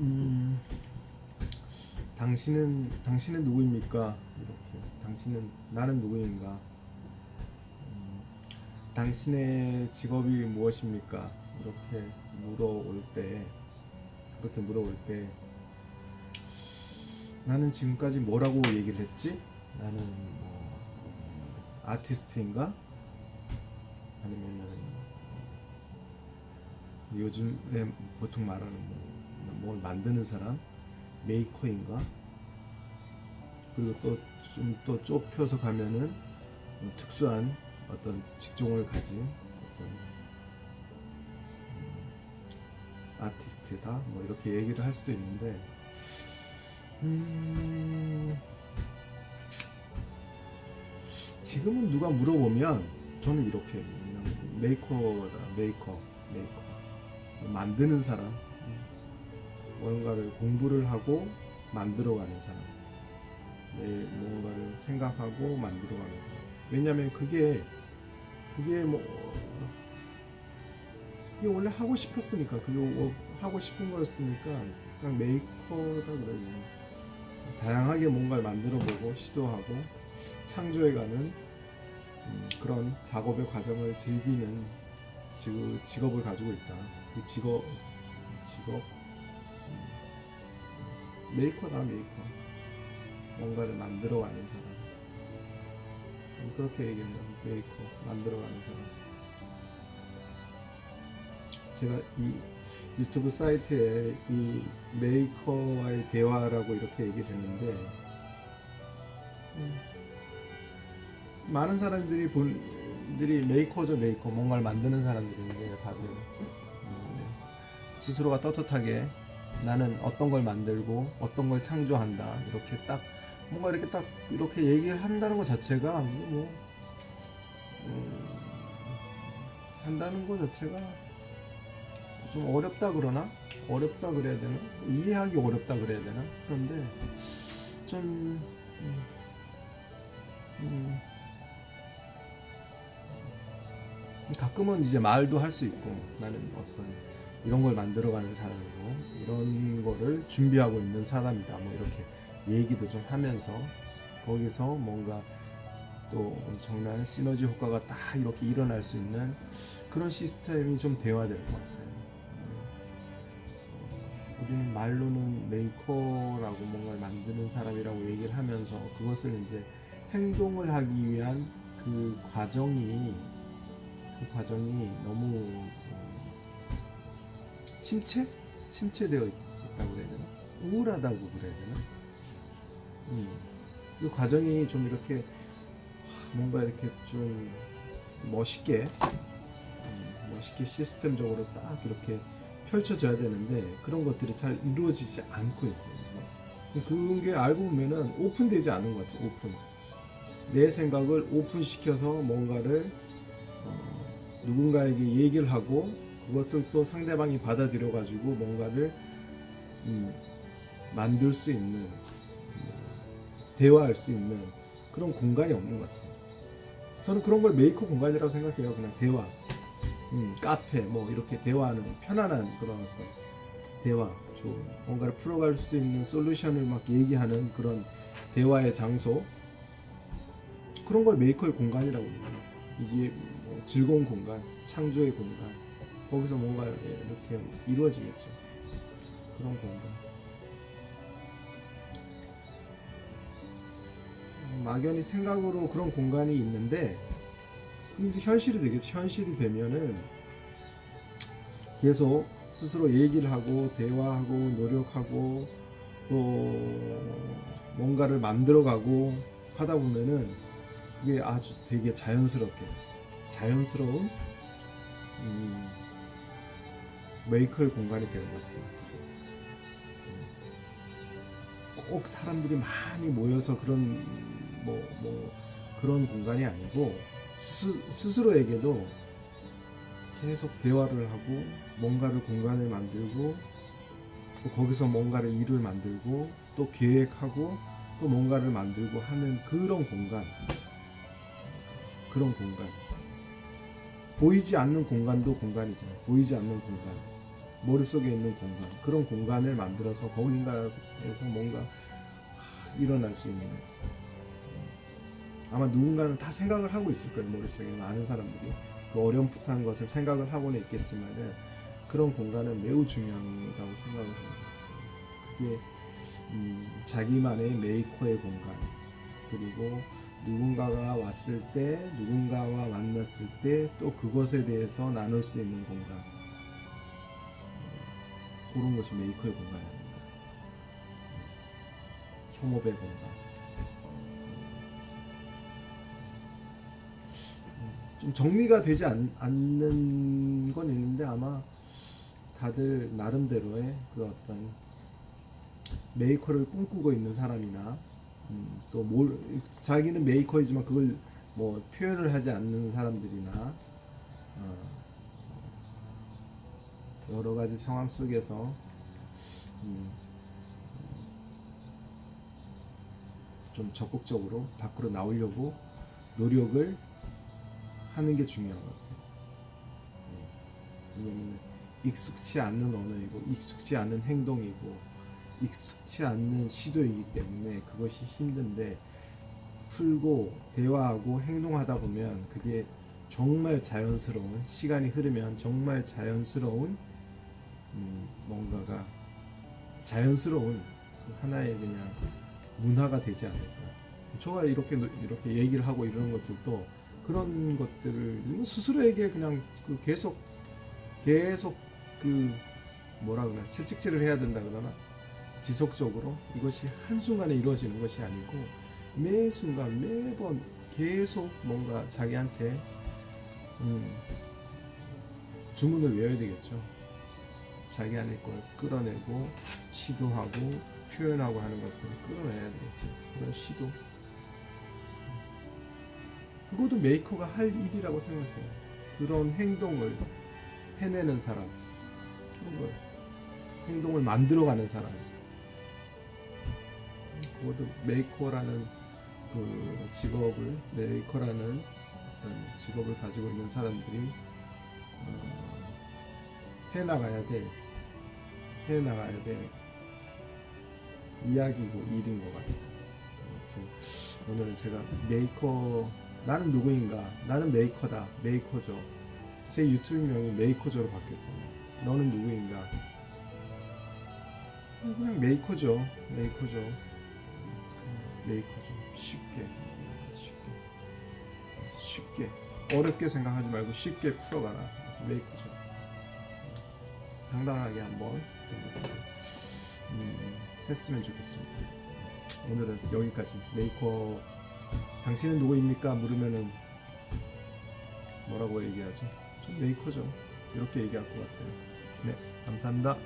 음, 당신은 당신은 누구입니까? 이렇게 당신은 나는 누구인가? 음, 당신의 직업이 무엇입니까? 이렇게 물어올 때 그렇게 물어올 때 나는 지금까지 뭐라고 얘기를 했지? 나는 뭐 아티스트인가? 아니면은 요즘에 보통 말하는 뭐 뭘 만드는 사람 메이커인가? 그리고 또 좀 또 좁혀서 가면은 뭐 특수한 어떤 직종을 가진 어떤 음, 아티스트다? 뭐 이렇게 얘기를 할 수도 있는데 음 지금은 누가 물어보면 저는 이렇게 메이커다 메이커 메이커. 만드는 사람 뭔가를 공부를 하고 만들어가는 사람. 매일 뭔가를 생각하고 만들어가는 사람. 왜냐면 그게 그게 뭐 이게 원래 하고 싶었으니까 그게 뭐 하고 싶은 거였으니까 그냥 메이커다 그래요 다양하게 뭔가를 만들어보고 시도하고 창조해가는 음, 그런 작업의 과정을 즐기는 직- 직업을 가지고 있다. 그 직업 직업? 음, 메이커다 메이커. 뭔가를 만들어가는 사람. 음, 그렇게 얘기해요 메이커 만들어가는 사람. 제가 이 유튜브 사이트에 이 메이커와의 대화라고 이렇게 얘기를 했는데 음, 많은 사람들이 본들이 메이커죠 메이커. 뭔가를 만드는 사람들인데 다들. 음, 스스로가 떳떳하게 나는 어떤 걸 만들고 어떤 걸 창조한다. 이렇게 딱 뭔가 이렇게 딱 이렇게 얘기를 한다는 것 자체가 뭐 음, 한다는 것 자체가 좀 어렵다 그러나? 어렵다 그래야 되나? 이해하기 어렵다 그래야 되나? 그런데 좀 음, 음, 가끔은 이제 말도 할 수 있고 나는 어떤 이런 걸 만들어가는 사람이고 이런 거를 준비하고 있는 사람이다 뭐 이렇게 얘기도 좀 하면서 거기서 뭔가 또 엄청난 시너지 효과가 딱 이렇게 일어날 수 있는 그런 시스템이 좀 돼야 될것 같아요. 어, 우리는 말로는 메이커라고 뭔가를 만드는 사람이라고 얘기를 하면서 그것을 이제 행동을 하기 위한 그 과정이 그 과정이 너무 어, 침체? 침체되어 있다고 그래야 되나? 우울하다고 그래야 되나? 음. 그 과정이 좀 이렇게 뭔가 이렇게 좀 멋있게 음, 멋있게 시스템적으로 딱 이렇게 펼쳐져야 되는데 그런 것들이 잘 이루어지지 않고 있어요. 그런 게 알고 보면은 오픈되지 않은 것 같아요. 오픈. 내 생각을 오픈시켜서 뭔가를 어, 누군가에게 얘기를 하고 그것을 또 상대방이 받아들여 가지고 뭔가를 음, 만들 수 있는 음, 대화할 수 있는 그런 공간이 없는 것 같아요. 저는 그런 걸 메이커 공간이라고 생각해요. 그냥 대화, 음, 카페 뭐 이렇게 대화하는 편안한 그런 어떤 대화, 좋은 뭔가를 풀어갈 수 있는 솔루션을 막 얘기하는 그런 대화의 장소 그런 걸 메이커의 공간이라고 해요. 이게 뭐 즐거운 공간, 창조의 공간 거기서 뭔가 이렇게 이루어지겠죠. 그런 공간. 음, 막연히 생각으로 그런 공간이 있는데 이제 현실이 되겠죠. 현실이 되면은 계속 스스로 얘기를 하고 대화하고 노력하고 또 뭔가를 만들어가고 하다 보면은 이게 아주 되게 자연스럽게 자연스러운 음, 메이커의 공간이 되는 것 같아요. 음. 꼭 사람들이 많이 모여서 그런 뭐, 뭐 그런 공간이 아니고 스, 스스로에게도 계속 대화를 하고 뭔가를 공간을 만들고 또 거기서 뭔가를 일을 만들고 또 계획하고 또 뭔가를 만들고 하는 그런 공간 그런 공간 보이지 않는 공간도 공간이죠 보이지 않는 공간 머릿속에 있는 공간 그런 공간을 만들어서 거기인가에서 뭔가 일어날 수 있는. 아마 누군가는 다 생각을 하고 있을 거예요 머릿속에. 많은 사람들이. 그 어렴풋한 것을 생각을 하고는 있겠지만은 그런 공간은 매우 중요하다고 생각을 합니다. 그게 음, 자기만의 메이커의 공간. 그리고 누군가가 왔을 때 누군가와 만났을 때 또 그것에 대해서 나눌 수 있는 공간. 어, 그런 것이 메이커의 공간 아닙니다 협업의 공간. 좀 정리가 되지 않, 않는 건 있는데 아마 다들 나름대로의 그 어떤 메이커를 꿈꾸고 있는 사람이나 음, 또 뭘, 자기는 메이커이지만 그걸 뭐 표현을 하지 않는 사람들이나 여러 가지 상황 속에서 음, 좀 적극적으로 밖으로 나오려고 노력을 하는 게 중요한 것 같아요. 음, 왜냐면 익숙치 않는 언어이고 익숙치 않은 행동이고 익숙치 않는 시도이기 때문에 그것이 힘든데 풀고 대화하고 행동하다 보면 그게 정말 자연스러운 시간이 흐르면 정말 자연스러운 음, 뭔가가 자연스러운 그 하나의 그냥 문화가 되지 않을까. 저가 이렇게 노- 이렇게 얘기를 하고 이러는 것들도 그런 것들을 스스로에게 그냥 그 계속 계속 그 뭐라 그러나 채찍질을 해야 된다 그러나 지속적으로 이것이 한순간에 이루어지는 것이 아니고 매 순간 매번 계속 뭔가 자기한테 음, 주문을 외워야 되겠죠. 자기 안에 걸 끌어내고 시도하고 표현하고 하는 것들을 끌어내야 되겠죠. 그런 시도. 그것도 메이커가 할 일이라고 생각해요. 그런 행동을 해내는 사람, 그런 걸 행동을 만들어가는 사람. 그것도 메이커라는 그 직업을 메이커라는 어떤 직업을 가지고 있는 사람들이 어, 해나가야 될 해나가야 될 이야기고 일인 것. 아무튼 오늘은 제가 메이커 나는 누구인가 나는 메이커다 메이커죠. 제 유튜브명이 메이커죠로 바뀌었잖아요. 너는 누구인가? 그냥 메이커죠. 메이커죠. 메이커죠. 쉽게 쉽게 쉽게 어렵게 생각하지 말고 쉽게 풀어가라. 메이커죠. 당당하게 한번 음, 했으면 좋겠습니다. 오늘은 여기까지. 메이커 당신은 누구입니까? 물으면은 뭐라고 얘기하죠? 전 메이커죠. 이렇게 얘기할 것 같아요. 네, 감사합니다.